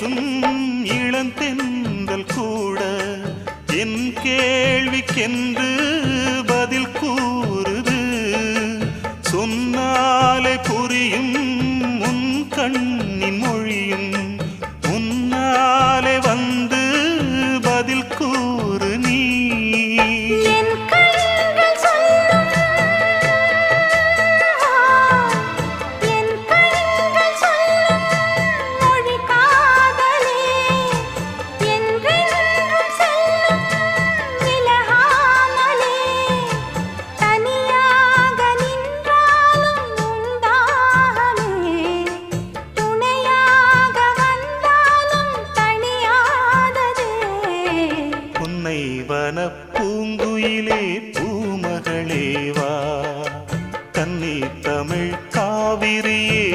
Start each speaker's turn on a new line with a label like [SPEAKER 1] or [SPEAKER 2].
[SPEAKER 1] பேசும் இளந்தெந்தல் கூட. என் கேள்விக்கென்று பதில் கூறுது. சொன்னாலே புரியும் உன் கண் வன பூங்குயிலே பூமகளேவா கன்னி தமிழ் காவிரியே